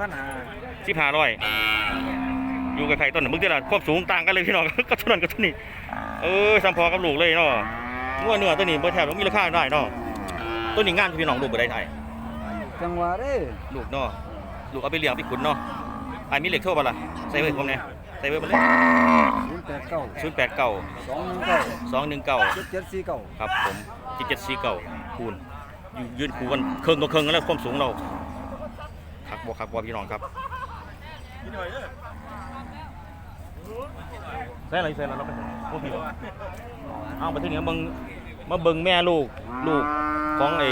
พันหาสิบห้าร้อยอยู่กับใครต้นน่ะมึงจะละความสูงต่างกันเลยพี่น้อง ก็ต้นนั้นกับต้นนี้เออสัมพอกับลูกเลยเนาะงัวเนื้อตัวนี้บ่แทบต้องมีราคาได้เนาะตัวนี้งามที่พี่น้องลูกบ่ได้ไทยจังหวะเด้ลูกเนาะลูกเอาไปเลี้ยงไปขุนเนาะไอ้มีเหล็กโทรบ่ล่ะใส่ไว้ผมเนี่ยใส่ไว้มาเลยศูนย์แปดเก้าศูนย์แปดเก้าสองหนึ่งเก้าสองหนึ่งเก้าเจ็ดเจ็ดสี่เก้าครับผมที่เจ็ดสี่เก้าคูณอยู่ยืนคูกันเครื่องตัวเครื่องกันแล้วความสูงเรา คักบ่คักบ่พี่น้องครับใส่อะไรใส่อะไรเราไปโอ้พี่บ่เอาไปที่นี่มาเบิ่งมาเบิ่งแม่ลูกลูกของไอ้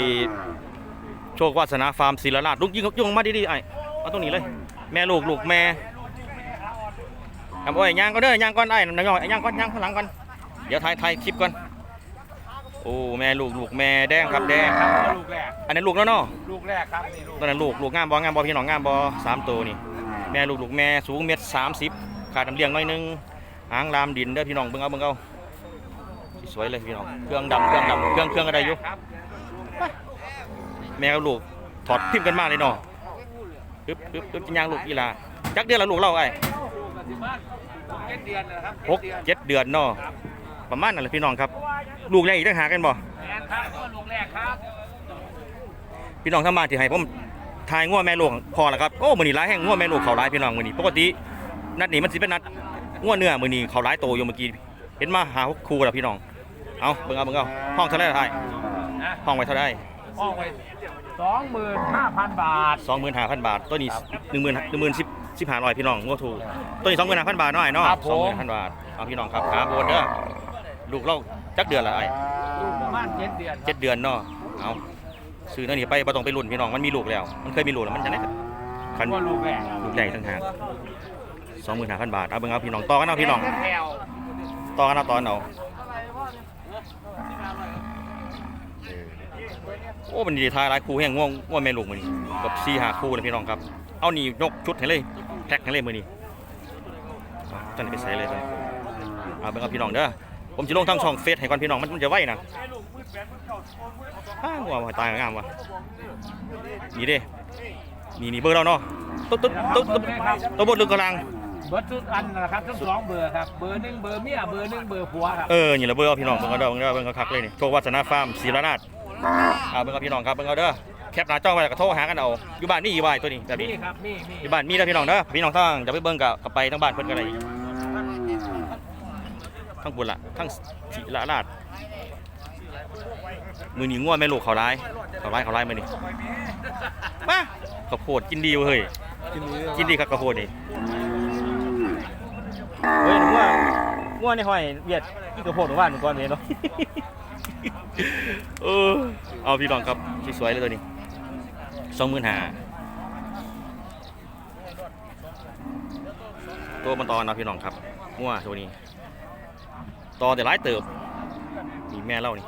โชควาสนาฟาร์มศิลราชลูกยิงยิงมาดีๆไอ้เอาตรงนี้เลย แม่ลูกลูกแม่ครับโอ้ยย่างก็เด้อย่างก่อนไอ้น้อยๆย่างก่อนย่างข้างหลังก่อนเดี๋ยวถ่ายถ่ายคลิปก่อน อ้แม่ลูกลูกแม่แดงครับแดงครับลูกแรกอันนั้นลูกแล้วเนาะลูกแรกครับนี่ลูกตอนนั้นลูกลูกงามบองามบอพี่น้องงามบอสามตัวนี่แม่ลูกลูกแม่สูงเมตรสามสิบขาดน้ำเลี้ยงหน้อยหนึงหางลามดินเด้อพี่น้องเบิ่งเอาเบิ่งเอาสวยเลยพี่น้องเครื่องดำเครื่องดำเครื่องเครื่องอะไรอยู่ครับแม่กับลูกถอดพิมพ์กันมาเลยเนาะปึ๊บปึ๊บปึ๊บยางลูกอีหลาจักเดือนละลูกเราไอ้เจ็ดเดือนนะครับหกเจ็ดเดือนเนาะ ประมาณนั้นแหละพี่น้องครับ ลูกแรกอีกต่างหากกันบ่แมนครับก็ลูกแรกครับ พี่น้องทางบ้านที่ให้ผมทายง่วแม่ลูกพอแล้วครับ โอ้มื้อนี้หลายแห่งง่วแม่ลูกเขาหลายพี่น้องมื้อนี้ปกตินัดนี้มันสิเป็นนัดง่วเนื้อมื้อนี้เขาหลายโตอยู่เมื่อกี้เห็นมาหาคู่แล้วพี่น้อง เอาเบิ่งเอาเบิ่งเอาห้องเท่าไหร่ล่ะไอ้นะห้องไว้เท่าไหร่ห้องไว้สองหมื่นห้าพันบาท25,000บาทตัวนี้10,000 10,000 10 1500พี่น้องง่วถูกตัวนี้25,000บาทเนาะไอ้เนาะ25,000บาทเอาพี่น้องครับขาโบนเด้อ ลูกเราจักเดือนละไอ้ลูกประมาณเจ็ดเดือนครับเจ็ดเดือนเนาะเอาซื้อเท่านี้ไปบ่ต้องไปรุ่นพี่น้องมันมีลูกแล้ว มันเคยมีลูกแล้วมันจะได้คันก็ลูกแรกลูกใหญ่ต่างหากสองหมื่นห้าพันบาทเอาเบิ่งเอาพี่น้องต่อกันเอาพี่น้องแถวต่อกันเอาต่อกันเอาโอ้มันดีทายหลายคู่แห่งง่วงง่วงแม่ลูกมือนี้กับสี่หาคู่เลยพี่น้องครับ เอานี่ยกชุดให้เลยแพ็คให้เลยมือนี้เอาตอนนี้ไปใส่เลยตอนนี้เอาเบิ่งเอาพี่น้องเด้อ ผมจะลงทางช่องเฟซให้ก่อนพี่น้องมันมันจะไหวนะอ้าวว่าตายงามว่ะนี่เด้นี่นี่เบอร์เราเนาะตุ๊ดตุ๊ดตุ๊ดตุ๊ดตัวบดลึกกำลังเบอร์ทุกอันนะครับทั้งสองเบอร์ครับเบอร์หนึ่งเบอร์เมียเบอร์หนึ่งเบอร์ผัวครับเออนี่แหละเบอร์เอาพี่น้องเบิ่งเอาเด้อเบิ่งเอาเบิ่งเอาคักเลยนี่โชควัฒนาฟาร์มศรีราชอ่าเบิ่งเอาพี่น้องครับเบิ่งเอาเด้อแคปหน้าจอไว้แล้วก็โทรหากันเอาอยู่บ้านมีอีวายตัวนี้แบบนี้นี่ครับนี่นี่อยู่บ้านมีแล้วพี่น้องเด้อพี่น้องทั้งจะไปเบิ่งกับกับไปทั้งบ้านเพิ่นก็ได้ ทั้งบุญละทั้งศรีราชมือหนีง่วแม่ลูกเขาร้ายเขาร้ายเขาร้ายมือนี้มาข้าวโพดกินดีเว้ยเฮ้ยกินดีครับข้าวโพดนี่เฮ้ยหนูว่าง่วในห้อยเวียดกินข้าวโพดหนูว่าหนูก่อนเลยเนาะเออเอาพี่น้องครับสวยๆเลยตัวนี้สองหมื่นห้าตัวมันตอนนะพี่น้องครับง่วตัวนี้ ตอแต่ร้ายเติบนี่แม่เล่านี่